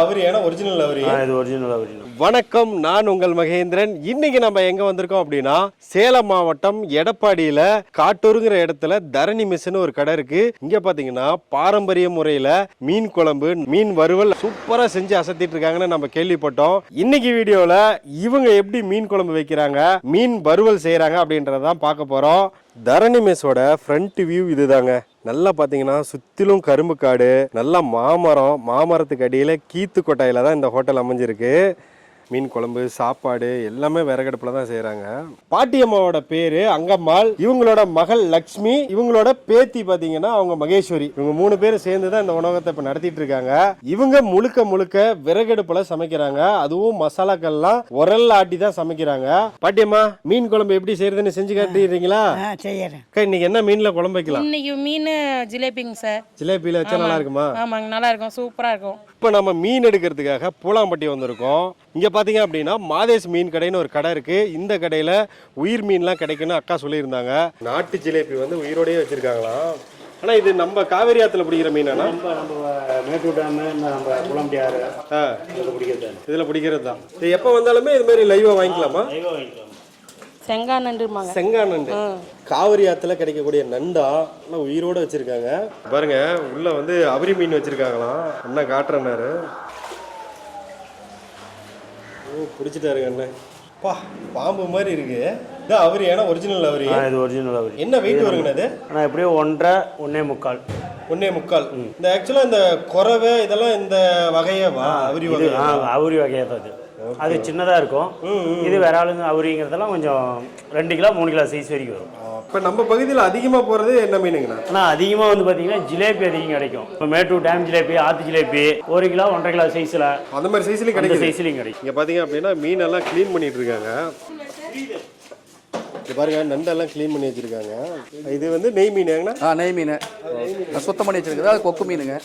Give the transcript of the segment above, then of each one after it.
அவரு ஏன்னா ஒரிஜினல் அவரு. இது ஒரிஜினல் ஒரிஜினல் வணக்கம் நான் உங்கள் மகேந்திரன். இன்னைக்கு நம்ம எங்க வந்திருக்கோம் அப்படின்னா சேலம் மாவட்டம் எடப்பாடியில காட்டூருங்கிற இடத்துல தரணி மெஸ்னு ஒரு கடை இருக்கு. இங்க பாத்தீங்கன்னா பாரம்பரிய முறையில மீன் குழம்பு மீன் வறுவல் சூப்பரா செஞ்சு அசத்திட்டு இருக்காங்கன்னு நம்ம கேள்விப்பட்டோம். இன்னைக்கு வீடியோல இவங்க எப்படி மீன் குழம்பு வைக்கிறாங்க மீன் வறுவல் செய்யறாங்க அப்படின்றதான் பார்க்க போறோம். தரணி மெஸ்ஸோட ஃப்ரண்ட் வியூ இதுதாங்க. நல்லா பார்த்தீங்கன்னா சுற்றிலும் கரும்பு காடு நல்லா மாமரம் மாமரத்துக்கு அடியில் கீத்து கொட்டாயில் தான் இந்த ஹோட்டல் அமைஞ்சிருக்கு. மீன் குழம்பு சாப்பாடு எல்லாமே விறகடுப்புல தான் செய்கிறாங்க பாட்டியம்மாவோட பேர் அங்கம்மாள் இவங்களோட மகள் லக்ஷ்மி இவங்களோட பேத்தி பார்த்தீங்கன்னா அவங்க மகேஸ்வரி. இவங்க மூணு பேரும் சேர்ந்து தான் இந்த உணவகத்தை இப்போ நடத்திட்டு இருக்காங்க. இவங்க முழுக்க முழுக்க விறகடுப்புல சமைக்கிறாங்க. அதுவும் மசாலாக்கள்லாம் உரல்ல ஆட்டி தான் சமைக்கிறாங்க. பாட்டியம்மா மீன் குழம்பு எப்படி செய்யறதுன்னு செஞ்சு காட்டிடுறீங்களா? ஆ செய்யறேன். இன்னைக்கு என்ன மீன்ல குழம்பு வைக்கலாம்? இன்னைக்கு மீன் ஜிலேபிங்க சார். ஜிலேபியில வச்சா நல்லா இருக்குமா? ஆமாங்க நல்லா இருக்கும். சூப்பரா இருக்கும். இப்போ நம்ம மீன் எடுக்கிறதுக்காக பூலாம்பட்டி வந்திருக்கோம். இங்க பாத்தீங்க அப்படின்னா மாதேஷ் மீன் கடைன்னு ஒரு கடை இருக்கு. இந்த கடையில உயிர் மீன்லாம் கிடைக்குன்னு அக்கா சொல்லியிருந்தாங்க. நாட்டு ஜிலேபி வந்து உயிரோடயே வச்சிருக்காங்களாம் ஆனா இது நம்ம காவேரி ஆத்துல பிடிக்கிற மீனானா நம்ம நம்ம மேட்டூர் டேமு இந்த நம்ம குளம்பியாறு ஆ, இதில் பிடிக்கிறது இதுல பிடிக்கிறது தான். இது எப்போ வந்தாலுமே இது மாதிரி லைவா வாங்கிக்கலாமா? செங்கா நண்டுமாங்க செங்கா நண்டு. காவிரி ஆத்துல கிடைக்கக்கூடிய நண்டா எல்லாம் உயிரோட வச்சிருக்காங்க. பாருங்க உள்ள வந்து அபரி மீன் வச்சிருக்காங்களாம். அண்ணா காட்டுறனாரு ஓ பிடிச்சிட்டாருங்க அண்ணன் பா பாம்பு மாதிரி இருக்கு. இது அவரி ஏன்னா ஒரிஜினல் அவரி. இது ஒரிஜினல் அவரி. என்ன வெயிட் வருங்கண்ணா இது ஆனால் எப்படியும் ஒன்றரை ஒன்றே முக்கால். ஒன்னே முக்கால். இந்த ஆக்சுவலா இந்த குறவை இதெல்லாம் இந்த வகையவா? அவரி வகை அவுரி வகையாக தான் அது அது சின்னதாக இருக்கும். இது வேற ஆளுங்க அவுரிங்கிறதெல்லாம் கொஞ்சம் ரெண்டு கிலோ மூணு கிலோ சைஸ் வரைக்கும் வரும். இப்போ நம்ம பகுதியில் அதிகமா போறது என்ன மீனுங்கண்ணா? ஆனால் அதிகமாக வந்து பார்த்தீங்கன்னா ஜிலேபி அதிகம் கிடைக்கும். இப்போ மேட்டூர் டேம் ஜிலேபி ஆத்து ஜிலேபி ஒரு கிலோ ஒன்றரை கிலோ சைஸில் அந்த மாதிரி சைஸ்லயும் அந்த கிடைக்குது சைஸ்லையும் கிடைக்கும். இங்க பாத்தீங்க அப்படின்னா மீன் எல்லாம் க்ளீன் பண்ணிட்டு இருக்காங்க. இது பாருங்க நண்டெல்லாம் க்ளீன் பண்ணி வச்சிருக்காங்க. இது வந்து நெய் மீன் ஏங்கண்ணா? ஆ நெய் மீன். நான் சுத்தம் பண்ணி வச்சிருக்குது அது கொக்கு மீனுங்க.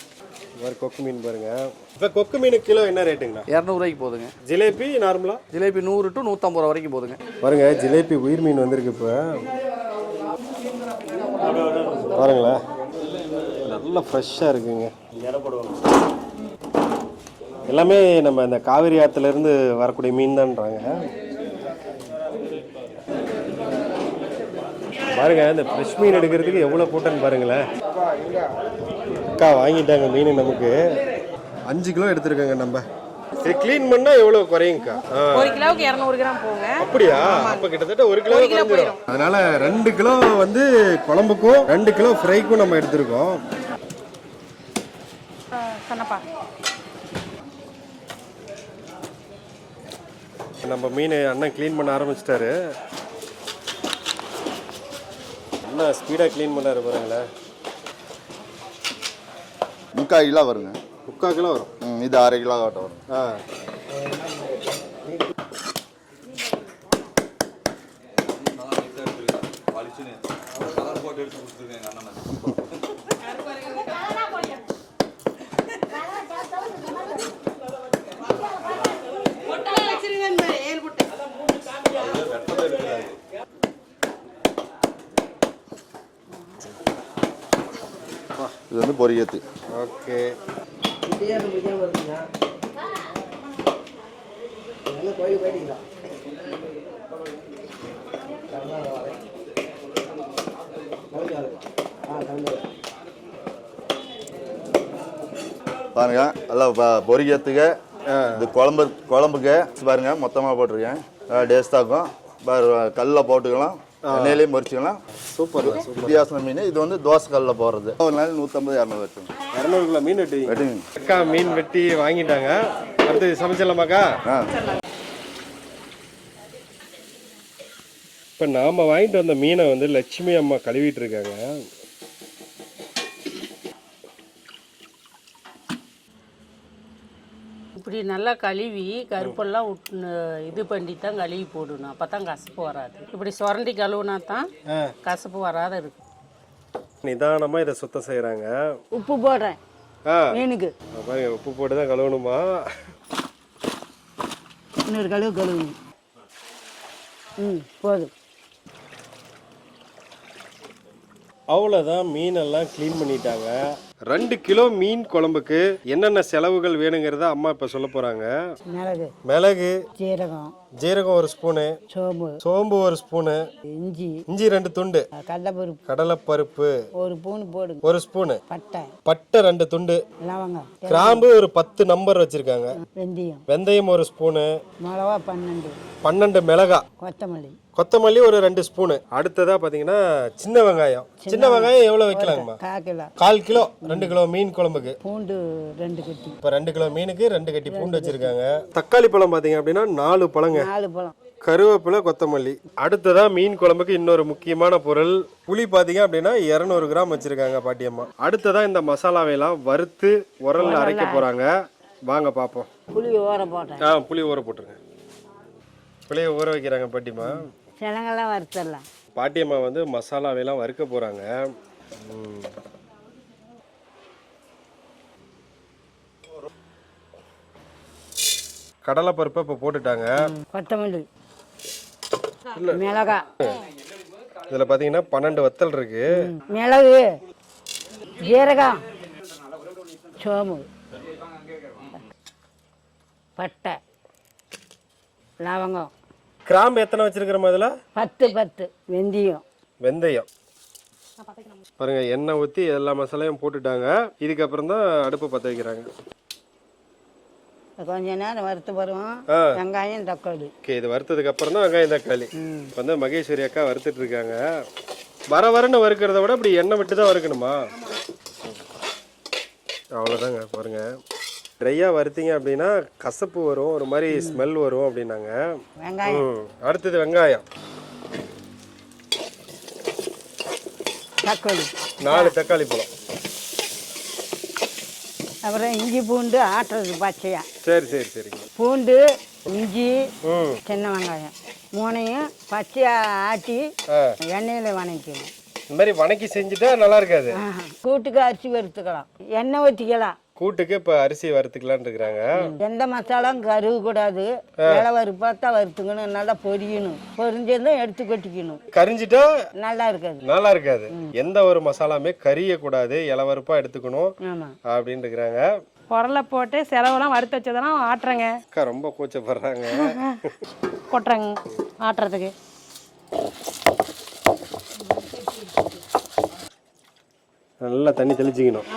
மாதிரி கொக்கு மீன் பாருங்க. இப்போ கொக்கு மீன் கிலோ என்ன ரேட்டுங்கண்ணா? இரநூறுவாய்க்கு போகுதுங்க ஜிலேபி நார்மலா? ஜிலேபி நூறு டு நூற்றம்பது ரூபா வரைக்கும் போகுதுங்க பாருங்க ஜிலேபி உயிர் மீன் வந்திருக்கு இப்போ. பாருங்களேன். நல்லா ஃப்ரெஷ்ஷாக இருக்குங்க. எல்லாமே நம்ம இந்த காவிரி ஆற்றுலேருந்து இருந்து வரக்கூடிய மீன் தான்றாங்க பாருங்க இந்த ஃப்ரெஷ் மீன் எடுக்கிறதுக்கு எவ்வளோ கூட்டம்னு பாருங்களேன். அக்கா வாங்கிட்டாங்க மீன் நமக்கு. அஞ்சு கிலோ எடுத்துருக்கோங்க நம்ம. இது க்ளீன் பண்ணா எவ்வளோ குறையுங்கக்கா ஆ, ஒரு கிலோவுக்கு இரநூறு கிராம் போங்க. அப்படியா? அப்ப கிட்டத்தட்ட ஒரு கிலோ ஒரு கிலோ குறைஞ்சிரும். அதனால ரெண்டு கிலோ வந்து குழம்புக்கும் ரெண்டு கிலோ ஃப்ரைக்கும் நம்ம எடுத்திருக்கோம். நம்ம மீன் அண்ணன் க்ளீன் பண்ண ஆரம்பிச்சிட்டாரு. அண்ணா ஸ்பீடாக க்ளீன் பண்ணாரு பாருங்களேன். முக்கால் கிலோ வருங்க. முக்கால் கிலோ வரும் இது அரை கிலோ ஆட்டம் வரும் ஆ. இது வந்து பொரியத்து. ஓகே. பாருங்க எல்லாம் ப- இது குழம்பு குழம்புக்கு பாருங்க மொத்தமாக போட்டிருக்கேன். டேஸ்டாகும் பாரு கல்லில் போட்டுக்கலாம். எண்ணெயிலையும் பொரிச்சுக்கலாம். சூப்பர் வித்தியாசம் மீன். இது வந்து தோசை கல்லில் போடுறது. ஒரு நாள் நூற்றம்பது இரநூறு வச்சுங்க இரநூறு கிலோ மீன் வெட்டி. வெட்டுங்க. அக்கா மீன் வெட்டி வாங்கிட்டாங்க. அடுத்து சமைச்சிடலாமாக்கா? ஆ இப்போ நாம் வாங்கிட்டு வந்த மீனை வந்து லட்சுமி அம்மா கழுவிட்டு இருக்காங்க. இப்படி நல்லா கழுவி கருப்பெல்லாம் இது பண்ணி தான் கழுவி போடணும். அப்போ தான் கசப்பு வராது. இப்படி சுரண்டி கழுவுனா தான் கசப்பு வராத இருக்கும் நிதானமாக இதை சுத்தம் செய்கிறாங்க உப்பு போடுறேன். மீனுக்கு. பாருங்க உப்பு போட்டு தான் கழுவணுமா? இன்னொரு கழுவு கழுவுங்க. ம் போதும். அவ்வளோதான் மீனெல்லாம் க்ளீன் பண்ணிட்டாங்க. ரெண்டு கிலோ மீன் குழம்புக்கு என்னென்ன செலவுகள் வேணுங்கிறத அம்மா இப்போ சொல்ல போகிறாங்க மிளகு. மிளகு. சீரகம். ஜீரகம் ஒரு ஸ்பூனு சோம்பு. சோம்பு ஒரு ஸ்பூனு இஞ்சி. இஞ்சி ரெண்டு துண்டு கடலைப்பருப்பு. கடலைப்பருப்பு ஒரு பூண்டு போடுங்க ஒரு ஸ்பூனு பட்டை. பட்டை ரெண்டு துண்டு லவங்கம். கிராம்பு ஒரு பத்து நம்பர் வச்சிருக்காங்க. வெந்தயம். வெந்தயம் ஒரு ஸ்பூனு மிளகா பன்னெண்டு. பன்னெண்டு மிளகா. கொத்தமல்லி. கொத்தமல்லி ஒரு ரெண்டு ஸ்பூனு. அடுத்ததா பாத்தீங்கன்னா சின்ன வெங்காயம். சின்ன வெங்காயம் எவ்வளவு வைக்கலாங்கம்மா? கால் கிலோ. கால் கிலோ. ரெண்டு கிலோ மீன் குழம்புக்கு. பூண்டு ரெண்டு கட்டி. இப்போ ரெண்டு கிலோ மீனுக்கு ரெண்டு கட்டி பூண்டு வச்சிருக்காங்க. தக்காளி பழம் பாத்தீங்க அப்படின்னா நாலு பழங்க நாலு பழம். கருவேப்பிலை கொத்தமல்லி. அடுத்ததா மீன் குழம்புக்கு இன்னொரு முக்கியமான பொருள். புளி பாத்தீங்க அப்படின்னா இரநூறு கிராம் வச்சிருக்காங்க பாட்டியம்மா அடுத்ததா இந்த மசாலாவையெல்லாம் வறுத்து உரல்ல அரைக்க போறாங்க. வாங்க பார்ப்போம் புளி ஊற போட்டேன். ஆ புளி ஊற போட்டுருங்க. புளியை ஊற வைக்கிறாங்க பாட்டியம்மா சிலங்கெல்லாம் வறுத்துடலாம். பாட்டியம்மா வந்து மசாலாவையெல்லாம் வறுக்க போறாங்க. ம். கடலைப்பருப்பை இப்போ போட்டுட்டாங்க. கொத்தமல்லி மிளகா. இதுல பாத்தீங்கன்னா பன்னெண்டு வத்தல் இருக்கு. மிளகு ஜீரகம் சோம்பு பட்டை லவங்கம். கிராம்பு எத்தனை வச்சிருக்கிறோம் அதுல பத்து பத்து. வெந்தயம். வெந்தயம். பாருங்க எண்ணெய் ஊற்றி எல்லா மசாலையும் போட்டுட்டாங்க. இதுக்கப்புறம் தான் அடுப்பு பற்ற வைக்கிறாங்க. கொஞ்ச நேரம் வறுத்து வருவோம் ஆ. வெங்காயம் தக்காளி. ஓகே இது வறுத்ததுக்கு அப்புறம் தான் வெங்காயம் தக்காளி. இப்போ வந்து மகேஸ்வரி அக்கா வறுத்துட்டு இருக்காங்க. வர வரன்னு வறுக்கிறத விட இப்படி எண்ணெய் விட்டு தான் வறுக்கணுமா? அவ்வளோதாங்க பாருங்க. ட்ரையாக வறுத்தீங்க அப்படின்னா கசப்பு வரும் ஒரு மாதிரி ஸ்மெல் வரும் அப்படின்னாங்க. வெங்காயம். அடுத்தது வெங்காயம். தக்காளி. நாலு தக்காளி பழம். அப்புறம் இஞ்சி பூண்டு ஆட்டுறது பச்சையா. சரி சரி சரிங்க. பூண்டு இஞ்சி ம் சின்ன வெங்காயம். மூணையும் பச்சையா ஆட்டி ஆ. எண்ணெயில் வணக்கணும் இந்த மாதிரி வணக்கி செஞ்சுட்டா நல்லா இருக்காது. கூட்டுக்கு அரிசி வறுத்துக்கலாம். எண்ணெய் ஊற்றிக்கலாம் கூட்டுக்கு இப்போ அரிசி வறுத்துக்கலான்னு இருக்கிறாங்க. எந்த மசாலாவும் கருவு கூடாது இலை வறுப்பா தான் வறுத்துக்கணும். நல்லா பொரியணும். பொரிஞ்சதும் எடுத்து கொட்டிக்கணும். கரிஞ்சிட்டா நல்லா இருக்காது. நல்லா இருக்காது. எந்த ஒரு மசாலாமே கரிய கூடாது இலவருப்பா எடுத்துக்கணும் அப்படின்னு இருக்கிறாங்க. உரலை போட்டு செலவெல்லாம் வறுத்து வச்சதெல்லாம் ஆட்டுறேங்க. அக்கா ரொம்ப கூச்சப்படுறாங்க. கொட்டுறேங்க ஆட்டுறதுக்கு. நல்லா தண்ணி தெளிச்சிக்கணும்.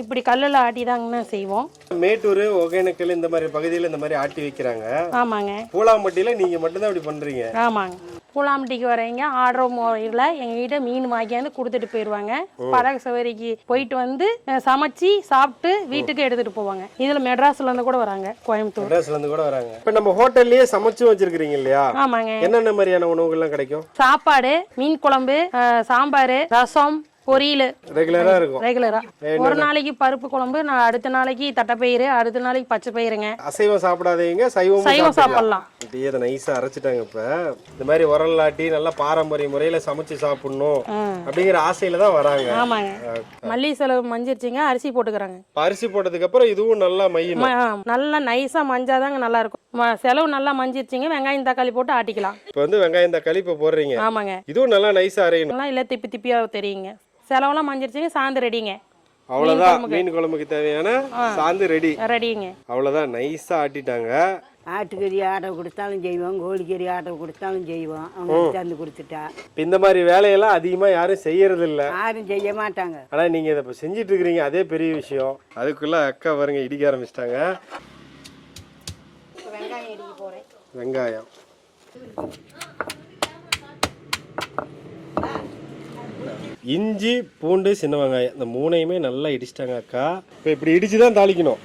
இப்படி கல்லில் ஆட்டி தாங்கண்ணா செய்வோம். மேட்டூர் ஒகேனக்கல் இந்த மாதிரி பகுதியில் இந்த மாதிரி ஆட்டி வைக்கிறாங்க. ஆமாங்க. பூலாம்பட்டியில் நீங்கள் மட்டும்தான் இப்படி பண்ணுறீங்க ஆமாங்க. பூலாம்பட்டிக்கு வரீங்க ஆர்டர் முறையில் எங்ககிட்ட மீன் வாங்கியாந்து கொடுத்துட்டு போயிடுவாங்க படகு சவாரிக்கு போயிட்டு வந்து சமைச்சு சாப்பிட்டு வீட்டுக்கு எடுத்துட்டு போவாங்க. இதில் மெட்ராஸ்ல இருந்து கூட வராங்க கோயம்புத்தூர். மெட்ராஸ்லேருந்து கூட வராங்க. இப்போ நம்ம ஹோட்டல்லையே சமைச்சும் வச்சிருக்கிறீங்க இல்லையா? ஆமாங்க. என்னென்ன மாதிரியான உணவுகள்லாம் கிடைக்கும்? சாப்பாடு மீன் குழம்பு சாம்பார் ரசம் பொரியல். ரெகுலராக இருக்கும். ரெகுலரா. ஒரு நாளைக்கு பருப்பு குழம்பு நான் அடுத்த நாளைக்கு தட்டைப்பயிறு அடுத்த நாளைக்கு பச்சை பயிருங்க அசைவம் சாப்பிடாதீங்க சைவம் சைவம் சாப்பிடலாம். இப்படியே அதை நைஸாக அரைச்சிட்டாங்க இப்போ. இந்த மாதிரி உரல் ஆட்டி நல்லா பாரம்பரிய முறையில் சமைச்சு சாப்பிடணும் அப்படிங்கிற ஆசையில தான் வராங்க. ஆமாங்க. மல்லி செலவு மஞ்சிருச்சுங்க அரிசி போட்டுக்கிறாங்க. அரிசி போட்டதுக்கு அப்புறம் இதுவும் நல்லா மையணும். ம- ஆ, நல்லா நைஸா மஞ்சாதாங்க நல்லா இருக்கும். செலவு நல்லா மஞ்சிருச்சுங்க வெங்காயம் தக்காளி போட்டு ஆட்டிக்கலாம். இப்போ வந்து வெங்காயம் தக்காளி இப்போ போடுறீங்க. ஆமாங்க. இதுவும் நல்லா நைஸாக அரையணும். எல்லாம் இல்லை திப்பி திப்பியா தெரியுங்க. செலவெல்லாம் மஞ்சிருச்சுங்க சாந்து ரெடிங்க. அவ்வளோதான் மீன் குழம்புக்கு. தேவையான சாந்து ரெடி. ரெடிங்க. அவ்வளோதான் நைஸாக ஆட்டிட்டாங்க. ஆட்டுக்கறி ஆட்டை கொடுத்தாலும் செய்வோம் கோழிக்கறி ஆட்டை கொடுத்தாலும் செய்வோம். அவங்க தந்து கொடுத்துட்டா. இப்ப இந்த மாதிரி வேலையெல்லாம் அதிகமாக யாரும் செய்யறது இல்ல யாரும் செய்ய மாட்டாங்க. ஆனால் நீங்கள் இதை இப்போ செஞ்சிட்டு இருக்கிறீங்க அதே பெரிய விஷயம். அதுக்குள்ள அக்கா பாருங்க இடிக்க ஆரம்பிச்சிட்டாங்க. வெங்காயம். இஞ்சி பூண்டு சின்ன வெங்காயம் இந்த மூணையுமே நல்லா இடிச்சிட்டாங்க அக்கா. இப்போ இப்படி இடிச்சு தான் தாளிக்கணும்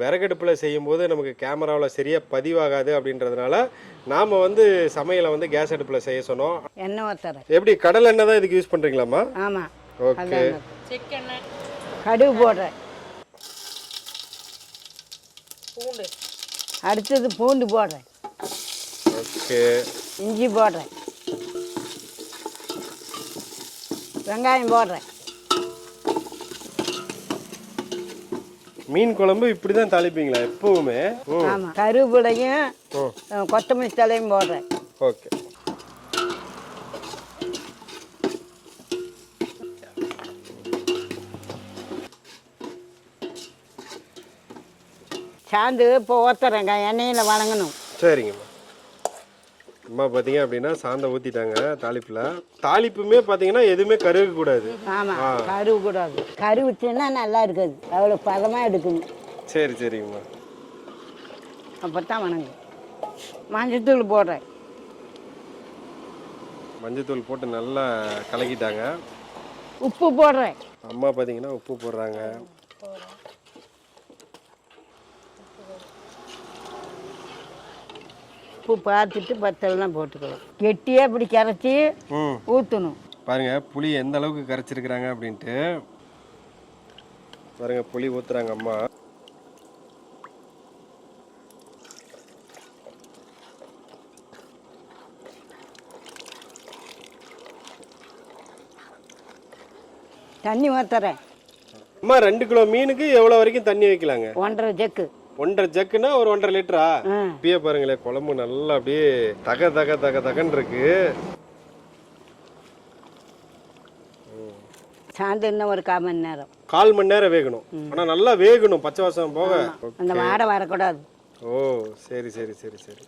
விறகடுப்பில் செய்யும்போது நமக்கு கேமராவில் சரியாக பதிவாகாது அப்படின்றதுனால நாம் வந்து சமையலை வந்து கேஸ் அடுப்பில் செய்ய சொன்னோம். எண்ணெய் ஊத்துறேன் எப்படி? கடல் எண்ணெய் தான் இதுக்கு யூஸ் பண்ணுறீங்களாம்மா ஆமாம் ஓகே கடுகு போடுறேன். அடுத்தது பூண்டு போடுறேன். ஓகே இஞ்சி போடுறேன். வெங்காயம் போடுறேன். மீன் குழம்பு இப்படி தான் தாளிப்பீங்களா எப்பவுமே? ஆமாம் கொத்தமல்லி தலையும் போடுறேன். ஓகே. சாந்து இப்போ ஒருத்தரங்க எண்ணெயில் வணங்கணும். சரிங்கம்மா. அம்மா பார்த்தீங்க அப்படின்னா சாந்தை ஊற்றிட்டாங்க தாளிப்பில். தாளிப்புமே பார்த்தீங்கன்னா எதுவுமே கருக கூடாது. ஆமாம் கருவு கூடாது. கருவுச்சுன்னா நல்லா இருக்காது. அவ்வளோ பதமாக எடுக்கணும். சரி சரிங்கம்மா அப்போ தான் வணங்கும். மஞ்சத்தூள் போடுறேன். மஞ்சத்தூள் போட்டு நல்லா கலக்கிட்டாங்க. உப்பு போடுறேன். அம்மா பார்த்தீங்கன்னா உப்பு போடுறாங்க. உப்பு பார்த்துட்டு பத்தலாம் போட்டுக்கலாம் கெட்டியாக இப்படி கரைச்சி ஊற்றணும் பாருங்க புளி எந்த அளவுக்கு கரைச்சிருக்கிறாங்க அப்படின்ட்டு. பாருங்க புளி ஊத்துறாங்க அம்மா. தண்ணி ஊற்றுறேன் அம்மா ரெண்டு கிலோ மீனுக்கு எவ்வளோ வரைக்கும் தண்ணி வைக்கலாங்க? ஒன்றரை ஜக்கு. ஒன்றரை ஜக்குன்னா ஒரு ஒன்றரை லிட்டரா? இப்பயே பாருங்களேன் குழம்பு நல்லா அப்படியே தக தக தக தகன்னு இருக்கு. இன்னும் ஒரு கால் மணி நேரம். கால் மணி நேரம் வேகணும். ஆனா நல்லா வேகணும் பச்சை வாசம் போக. அந்த வாடை வரக்கூடாது. ஓ சரி சரி சரி சரி.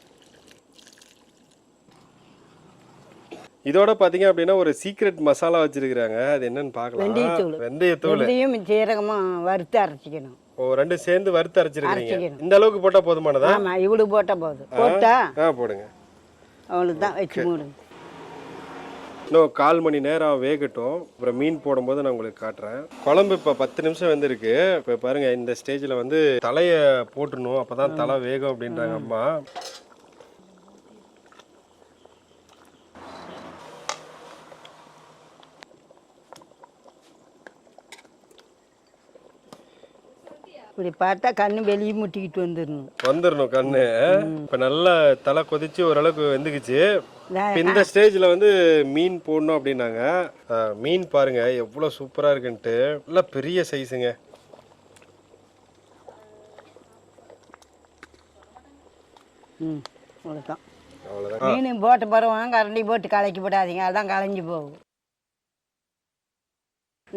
இதோட பாத்தீங்க அப்படின்னா ஒரு சீக்ரெட் மசாலா வச்சிருக்காங்க அது என்னன்னு பார்க்கலாம். வெந்தயத்தூள். வெந்தயம் சீரகமும் வறுத்து அரைச்சிக்கணும். ஓ ரெண்டும் சேர்ந்து வறுத்து அரைச்சிருக்கீங்க. இந்த அளவுக்கு போட்டா போதுமானதா? ஆமாம் இவ்வளோ போட்டால் போதும். போட்டா? ஆ போடுங்க. அவ்வளோ தான் வச்சு மூடுங்க. இன்னும் கால் மணி நேரம் வேகட்டும். அப்புறம் மீன் போடும்போது நான் உங்களுக்கு காட்டுறேன். குழம்பு இப்போ பத்து நிமிஷம் வெந்திருக்கு. இப்போ பாருங்க இந்த ஸ்டேஜில் வந்து தலையை போட்டுடணும் அப்பதான் தலை வேகும் அப்படின்றாங்க அம்மா. இப்படி பார்த்தா கண்ணு வெளியே முட்டிக்கிட்டு வந்துடணும். வந்துடணும் கண்ணு. இப்போ நல்லா தலை கொதிச்சு ஓரளவுக்கு வெந்துக்குச்சு. இந்த ஸ்டேஜில் வந்து மீன் போடணும் அப்படின்னாங்க. மீன் பாருங்க எவ்வளோ சூப்பராக இருக்குன்ட்டு. நல்லா பெரிய சைஸுங்க. ம் அவ்வளோதான் மீன் போட்ட பிறகு கரண்டி போட்டு கலக்கி போடாதீங்க அதான் கலைஞ்சு போகும்.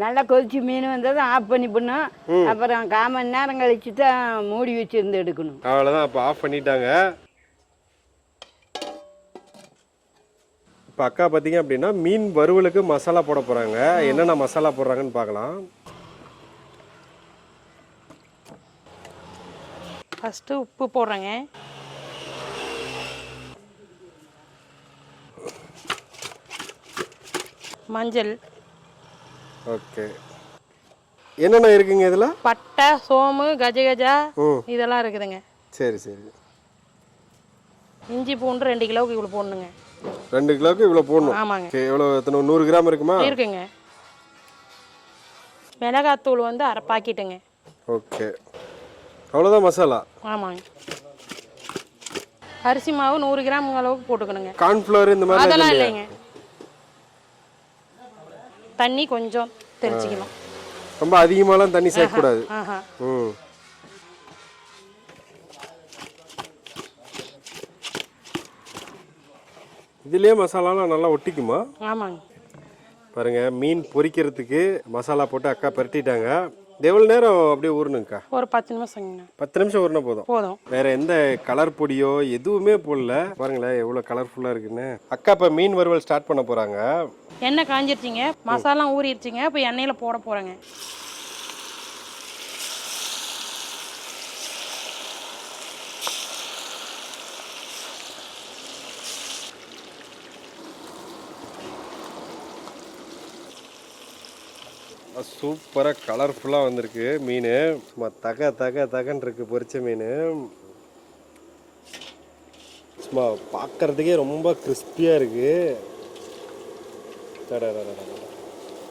நல்லா கொதிச்சு மீன் வந்தது ஆஃப் பண்ணி பண்ணோம் அப்புறம் கால் மணி நேரம் கழிச்சு தான் மூடி வச்சிருந்து எடுக்கணும். அவ்வளோதான் அப்போ ஆஃப் பண்ணிட்டாங்க. இப்போ அக்கா பார்த்தீங்க அப்படின்னா மீன் வறுவலுக்கு மசாலா போட போகிறாங்க என்னென்ன மசாலா போடுறாங்கன்னு பார்க்கலாம் ஃபஸ்ட்டு உப்பு போடுறேங்க. மஞ்சள். ஓகே. என்னென்ன இருக்குங்க இதில்? பட்டை சோம்பு கஜகஜா ம் இதெல்லாம் இருக்குதுங்க. சரி சரி. இஞ்சி பூண்டு ரெண்டு கிலோவுக்கு இவ்வளோ போடணுங்க. ரெண்டு கிலோவுக்கு இவ்வளோ போடணும்? ஆமாங்க. எவ்வளோ எத்தனை நூறு கிராம் இருக்குமா? இருக்குங்க. மிளகாத்தூள் வந்து அரை பாக்கெட்டுங்க. ஓகே. அவ்வளோதான் மசாலா? ஆமாங்க. அரிசி மாவு நூறு கிராம் அளவுக்கு போட்டுக்கணுங்க. கார்ன்ஃப்ளவர் இந்த மாதிரி அதெல்லாம் இல்லைங்க. தண்ணி கொஞ்சம் தெளிச்சிக்கணும். ரொம்ப அதிகமாலாம் தண்ணி சேர்க்கக்கூடாது. ம். இதுலயே மசாலாலாம் நல்லா ஒட்டிக்குமா? ஆமாங்க. பாருங்க மீன் பொரிக்கிறதுக்கு மசாலா போட்டு அக்கா பரட்டிட்டாங்க. எவ்வளோ நேரம் அப்படியே ஊறணுங்கக்கா ஒரு பத்து நிமிஷங்கண்ணா பத்து நிமிஷம் ஊறினா போதும். போதும். வேற எந்த கலர் பொடியோ எதுவுமே போடல. பாருங்களேன் எவ்வளோ கலர்ஃபுல்லாக இருக்குன்னு. அக்கா இப்போ மீன் வறுவல் ஸ்டார்ட் பண்ண போகிறாங்க எண்ணெய் காஞ்சிருச்சிங்க. மசாலா ஊறிடுச்சிங்க இப்போ எண்ணெயில் போட போகிறேங்க சூப்பராக கலர்ஃபுல்லாக வந்திருக்கு. மீன். சும்மா தக தக தகன் இருக்கு பொரிச்ச மீன். சும்மா பார்க்கறதுக்கே ரொம்ப கிறிஸ்பியாக இருக்குது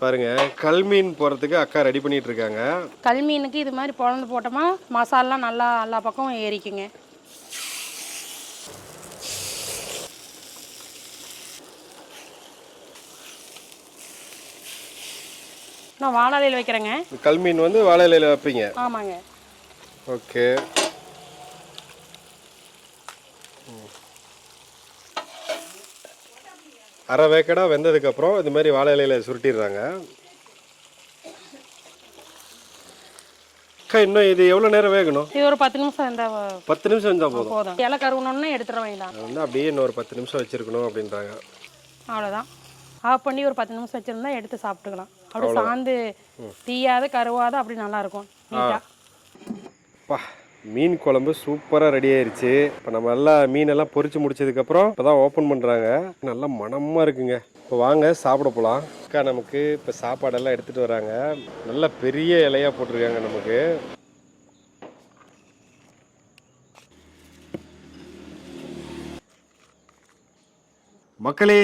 பாருங்க கல் மீன் போகிறதுக்கு அக்கா ரெடி பண்ணிட்டு இருக்காங்க. கல் மீனுக்கு இது மாதிரி பொழந்து போட்டோமா மசாலாம் நல்லா எல்லா பக்கம் ஏறிக்குங்க. நான் வாழலையில் வைக்கிறேங்க. கல் மீன் வந்து வாழை இலையில வைப்பீங்க. ஆமாங்க. ஓகே. அரை வேக்கடா வெந்ததுக்கப்புறம் இது மாதிரி வாழை இலையில சுருட்டிடுறாங்க. அக்கா இன்னும் இது எவ்வளோ நேரம் வேகணும்? இது ஒரு பத்து நிமிஷம் இருந்தால் பத்து நிமிஷம் இருந்தால் போதும். போதும். இலை கருவணுன்னு எடுத்துட வேண்டாம் வந்து அப்படியே இன்னொரு பத்து நிமிஷம் வச்சிருக்கணும் அப்படின்றாங்க. அவ்வளோதான் ஆஃப் பண்ணி ஒரு பத்து நிமிஷம் வச்சுருந்தா எடுத்து சாப்பிட்டுக்கலாம். அப்படி சாந்து தீயாத கருவாத அப்படி நல்லா இருக்கும் நீட்டாக மீன் குழம்பு சூப்பராக ரெடி ஆயிருச்சு. இப்போ நம்ம எல்லாம் மீனெல்லாம் பொரிச்சு முடிச்சதுக்கப்புறம் இப்போ தான் ஓப்பன் பண்ணுறாங்க நல்லா மணமாக இருக்குங்க. இப்போ வாங்க சாப்பிட போகலாம் அக்கா நமக்கு இப்போ சாப்பாடெல்லாம் எடுத்துகிட்டு வராங்க. நல்ல பெரிய இலையாக போட்டிருக்காங்க நமக்கு. மக்களே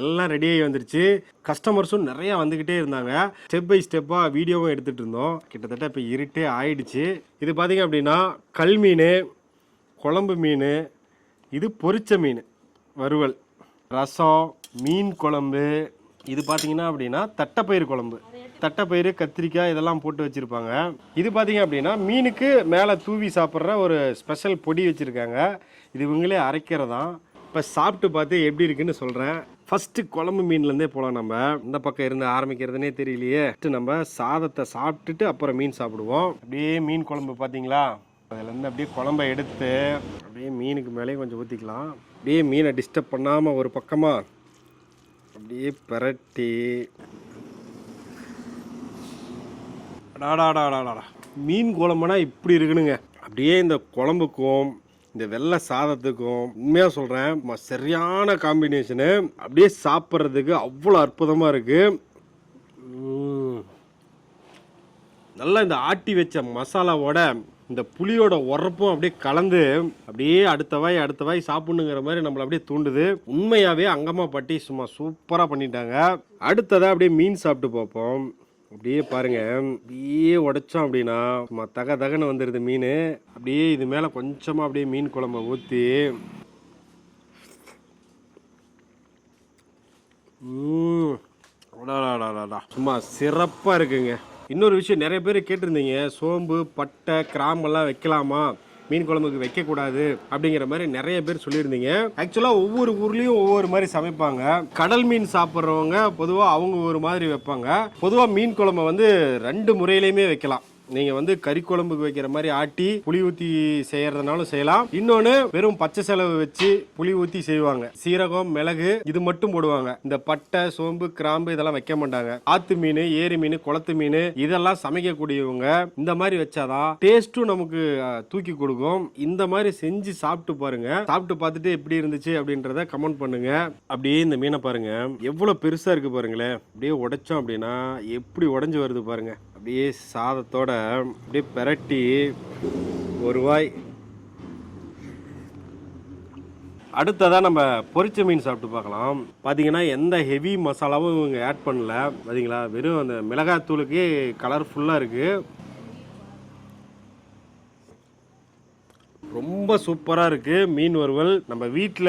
எல்லாம் ரெடியாகி வந்துருச்சு. கஸ்டமர்ஸும் நிறையா வந்துக்கிட்டே இருந்தாங்க. ஸ்டெப் பை ஸ்டெப்பாக வீடியோவும் எடுத்துகிட்டு இருந்தோம். கிட்டத்தட்ட இப்போ இருட்டே ஆயிடுச்சு. இது பார்த்திங்க அப்படின்னா கல் மீன் குழம்பு மீன் இது பொரிச்ச மீன் வறுவல் ரசம் மீன் குழம்பு. இது பார்த்தீங்கன்னா அப்படின்னா தட்டைப்பயிறு குழம்பு. தட்டைப்பயிறு கத்திரிக்காய் இதெல்லாம் போட்டு வச்சுருப்பாங்க. இது பார்த்தீங்க அப்படின்னா மீனுக்கு மேலே தூவி சாப்பிட்ற ஒரு ஸ்பெஷல் பொடி வச்சுருக்காங்க. இது இவங்களே அரைக்கிறதான் இப்போ சாப்பிட்டு பார்த்து எப்படி இருக்குன்னு சொல்கிறேன் ஃபஸ்ட்டு குழம்பு மீன்லேருந்தே போகலாம் நம்ம. இந்த பக்கம் இருந்து ஆரம்பிக்கிறதுனே தெரியலையே. நம்ம சாதத்தை சாப்பிட்டுட்டு அப்புறம் மீன் சாப்பிடுவோம். அப்படியே மீன் குழம்பு பார்த்தீங்களா அதுலேருந்து அப்படியே குழம்ப எடுத்து அப்படியே மீனுக்கு மேலேயும் கொஞ்சம் ஊற்றிக்கலாம் அப்படியே மீனை டிஸ்டர்ப் பண்ணாமல் ஒரு பக்கமாக அப்படியே பிரட்டி. டாடாடாடாடா மீன் குழம்புனா இப்படி இருக்கணுங்க. அப்படியே இந்த குழம்புக்கும் இந்த வெள்ளை சாதத்துக்கும் உண்மையாக சொல்கிறேன் சரியான காம்பினேஷனு அப்படியே சாப்பிட்றதுக்கு அவ்வளோ அற்புதமாக இருக்குது நல்லா இந்த ஆட்டி வச்ச மசாலாவோட இந்த புளியோட உரப்பும் அப்படியே கலந்து அப்படியே அடுத்த வாய் அடுத்த வாய் சாப்பிடுங்கிற மாதிரி நம்மளை அப்படியே தூண்டுது. உண்மையாகவே அங்கம்மா பாட்டி சும்மா சூப்பராக பண்ணிட்டாங்க. அடுத்ததாக அப்படியே மீன் சாப்பிட்டு பார்ப்போம். அப்படியே பாருங்க. அப்படியே உடைச்சோம் அப்படின்னா சும்மா தக தகன்னு வந்துடுது மீன். அப்படியே இது மேலே கொஞ்சமாக அப்படியே மீன் குழம்ப ஊற்றி ம். சும்மா சிறப்பாக இருக்குங்க. இன்னொரு விஷயம் நிறைய பேர் கேட்டிருந்தீங்க. சோம்பு பட்டை கிராம்பெல்லாம் வைக்கலாமா? மீன் குழம்புக்கு வைக்கக்கூடாது அப்படிங்கிற மாதிரி நிறைய பேர் சொல்லியிருந்தீங்க. ஆக்சுவலாக ஒவ்வொரு ஊர்லேயும் ஒவ்வொரு மாதிரி சமைப்பாங்க. கடல் மீன் சாப்பிட்றவங்க பொதுவாக அவங்க ஒரு மாதிரி வைப்பாங்க. பொதுவாக மீன் குழம்பை வந்து ரெண்டு முறையிலையுமே வைக்கலாம். நீங்கள் வந்து கறி குழம்புக்கு வைக்கிற மாதிரி ஆட்டி புளி ஊற்றி செய்யறதுனாலும் செய்யலாம். இன்னொன்று வெறும் பச்சை செலவு வச்சு புளி ஊற்றி செய்வாங்க. சீரகம் மிளகு இது மட்டும் போடுவாங்க. இந்த பட்டை சோம்பு கிராம்பு இதெல்லாம் வைக்க மாட்டாங்க. ஆத்து மீன் ஏரி மீன் குளத்து மீன் இதெல்லாம் சமைக்கக்கூடியவங்க இந்த மாதிரி வச்சாதான் டேஸ்ட்டும் நமக்கு தூக்கி கொடுக்கும். இந்த மாதிரி செஞ்சு சாப்பிட்டு பாருங்க. சாப்பிட்டு பார்த்துட்டு எப்படி இருந்துச்சு அப்படின்றத கமெண்ட் பண்ணுங்க. அப்படியே இந்த மீனை பாருங்க. எவ்வளோ பெருசா இருக்கு பாருங்களேன். அப்படியே உடைச்சோம் அப்படின்னா எப்படி உடஞ்சி வருது பாருங்க. அப்படியே சாதத்தோட அப்படியே பிரட்டி ஒரு வாய். நம்ம பொரிச்ச மீன் சாப்பிட்டு பார்க்கலாம். பார்த்தீங்கன்னா எந்த ஹெவி மசாலாவும் இவங்க ஆட் பண்ணல. பார்த்தீங்களா வெறும் அந்த மிளகாத்தூளுக்கே கலர்ஃபுல்லாக இருக்குது ரொம்ப சூப்பராக இருக்குது மீன் வறுவல். நம்ம வீட்டில்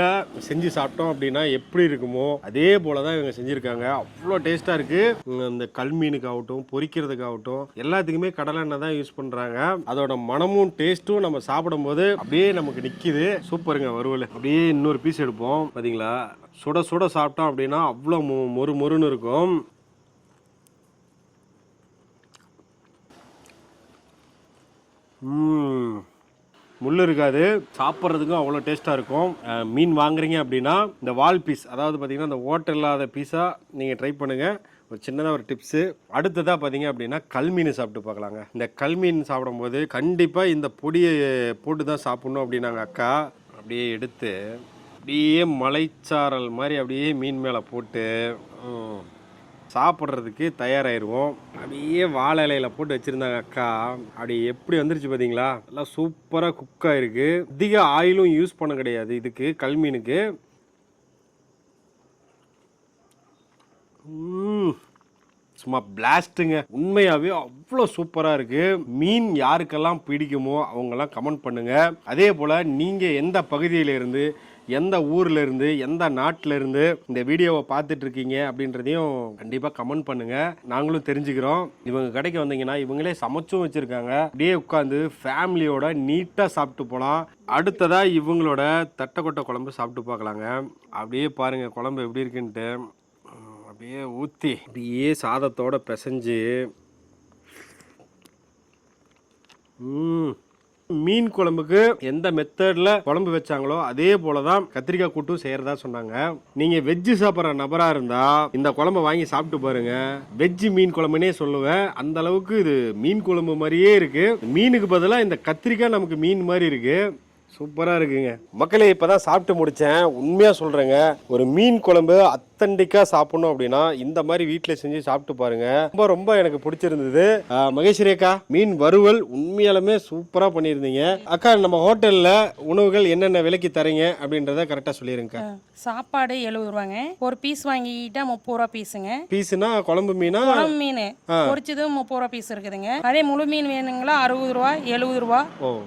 செஞ்சு சாப்பிட்டோம் அப்படின்னா எப்படி இருக்குமோ அதே போல தான் இவங்க செஞ்சுருக்காங்க. அவ்வளோ டேஸ்ட்டாக இருக்குது இந்த கல் மீனுக்காகட்டும் பொரிக்கிறதுக்காகட்டும் எல்லாத்துக்குமே கடலை எண்ணெய் தான் யூஸ் பண்ணுறாங்க அதோட மனமும் டேஸ்ட்டும் நம்ம சாப்பிடும்போது அப்படியே நமக்கு நிற்கிது சூப்பருங்க வறுவல். அப்படியே இன்னொரு பீஸ் எடுப்போம். பார்த்தீங்களா சுட சுட சாப்பிட்டோம் அப்படின்னா அவ்வளோ மொ- மொறு மொறுன்னு இருக்கும். Mmm. முள் இருக்காது. சாப்பிட்றதுக்கும் அவ்வளோ டேஸ்ட்டாக இருக்கும். மீன் வாங்குறீங்க அப்படின்னா இந்த வால் பீஸ் அதாவது பார்த்தீங்கன்னா இந்த ஓட்டை இல்லாத பீஸாக நீங்கள் ட்ரை பண்ணுங்கள் ஒரு சின்னதாக ஒரு டிப்ஸு அடுத்ததாக பார்த்தீங்க அப்படின்னா கல்மீன் சாப்பிட்டு பார்க்கலாங்க. இந்த கல்மீன் சாப்பிடும்போது கண்டிப்பாக இந்த பொடியை போட்டு தான் சாப்பிட்ணும் அப்படின்னாங்க அக்கா. அப்படியே எடுத்து அப்படியே மலைச்சாரல் மாதிரி அப்படியே மீன் மேலே போட்டு சாப்பிட்றதுக்கு தயாராகிடுவோம் அப்படியே வாழை இலையில போட்டு வச்சுருந்தாங்க அக்கா. அப்படி எப்படி வந்துருச்சு பார்த்தீங்களா நல்லா சூப்பராக குக் ஆகிருக்கு அதிக ஆயிலும் யூஸ் பண்ண கிடையாது இதுக்கு கல் மீனுக்கு. ம், சும்மா பிளாஸ்ட்டுங்க உண்மையாகவே அவ்வளோ சூப்பராக இருக்குது மீன் யாருக்கெல்லாம் பிடிக்குமோ அவங்கெல்லாம் கமெண்ட் பண்ணுங்கள் அதே போல் நீங்கள் எந்த பகுதியில இருந்து எந்த ஊர்லேருந்து எந்த நாட்டிலேருந்து இந்த வீடியோவை பார்த்துட்டு இருக்கீங்க அப்படின்றதையும் கண்டிப்பாக கமெண்ட் பண்ணுங்கள் நாங்களும் தெரிஞ்சுக்கிறோம். இவங்க கடைக்கு வந்தீங்கன்னா இவங்களே சமைச்சும் வச்சுருக்காங்க. அப்படியே உட்காந்து ஃபேமிலியோட நீட்டாக சாப்பிட்டு போகலாம் அடுத்ததாக இவங்களோட தட்டைக்கொட்டை குழம்பு சாப்பிட்டு பார்க்கலாங்க. அப்படியே பாருங்கள் குழம்பு எப்படி இருக்குன்ட்டு. அப்படியே ஊற்றி அப்படியே சாதத்தோட பிசைஞ்சு. ம். மீன் குழம்புக்கு எந்த மெத்தட்ல குழம்பு வச்சாங்களோ அதே போலதான் கத்திரிக்காய் கூட்டும் செய்யறதா சொன்னாங்க. நீங்க வெஜ்ஜு சாப்பிட்ற நபரா இருந்தா இந்த குழம்ப வாங்கி சாப்பிட்டு பாருங்க. வெஜ்ஜு மீன் குழம்புனே சொல்லுவேன். அந்த அளவுக்கு இது மீன் குழம்பு மாதிரியே இருக்கு. மீனுக்கு பதிலாக இந்த கத்திரிக்காய் நமக்கு மீன் மாதிரி இருக்கு. சூப்பரா இருக்குங்க. மக்களே இப்பதான் சாப்பிட்டு முடிச்சேன். உண்மையா சொல்றேங்க. ஒரு மீன் குழம்பு அத்தன்டிக்கா சாப்பிடணும் அப்படின்னா இந்த மாதிரி வீட்டில் செஞ்சு சாப்பிட்டு பாருங்க. ரொம்ப ரொம்ப எனக்கு பிடிச்சிருந்தது. மகேஸ்வரி அக்கா மீன் வறுவல் உண்மையாலுமே சூப்பரா பண்ணியிருந்தீங்க. அக்கா நம்ம ஹோட்டல்ல உணவுகள் என்னென்ன விலைக்கு தரீங்க அப்படின்றத கரெக்டா சொல்லிருங்க. சாப்பாடு எழுபது ரூபாங்க. ஒரு பீஸ் வாங்கிக்கிட்டா முப்பது ரூபா பீஸுங்க பீஸுனா குழம்பு மீனா? குழம்பு மீன். பொரிச்சது முப்பது ரூபா பீஸ் இருக்குதுங்க. அதே முழு மீன் வேணுங்களா அறுபது ரூபா எழுபது ரூபா.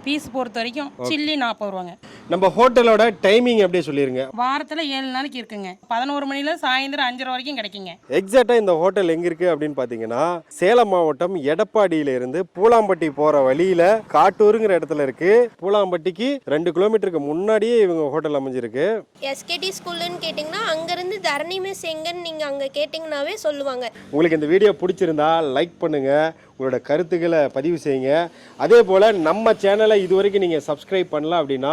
பீஸ் பொறுத்த வரைக்கும் சில்லி நாற்பது ரூபாங்க. நம்ம ஹோட்டலோட டைமிங் அப்படியே சொல்லிருங்க. வாரத்துல ஏழு நாளைக்கு இருக்குங்க. பதினோரு மணில சாயந்தரம் அஞ்சரை வரைக்கும் கிடைக்குங்க. எக்ஸாக்டா இந்த ஹோட்டல் எங்க இருக்கு அப்படின்னு பாத்தீங்கன்னா சேலம் மாவட்டம் எடப்பாடியில இருந்து பூலாம்பட்டி போற வழியில காட்டூருங்கிற இடத்துல இருக்கு. பூலாம்பட்டிக்கு ரெண்டு கிலோமீட்டருக்கு முன்னாடியே இவங்க ஹோட்டல் அமைஞ்சிருக்கு. எஸ்கேடி ஸ்கூல்னு கேட்டிங்கன்னா அங்கேருந்து தரணி மிஸ் எங்கன்னு நீங்கள் அங்கே கேட்டிங்கனாவே சொல்லுவாங்க. உங்களுக்கு இந்த வீடியோ பிடிச்சிருந்தா லைக் பண்ணுங்க. உங்களோட கருத்துக்களை பதிவு செய்யுங்க. அதே போல் நம்ம சேனலை இது வரைக்கும் நீங்கள் சப்ஸ்கிரைப் பண்ணல அப்படின்னா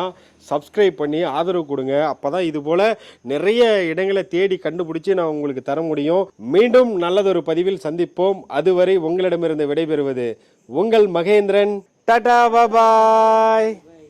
சப்ஸ்கிரைப் பண்ணி ஆதரவு கொடுங்க. அப்போ தான் இது போல் நிறைய இடங்களை தேடி கண்டுபிடிச்சி நான் உங்களுக்கு தர முடியும். மீண்டும் நல்லதொரு பதிவில் சந்திப்போம். அதுவரை உங்களிடமிருந்து விடைபெறுவது உங்கள் மகேந்திரன். டாடா பாபாய்.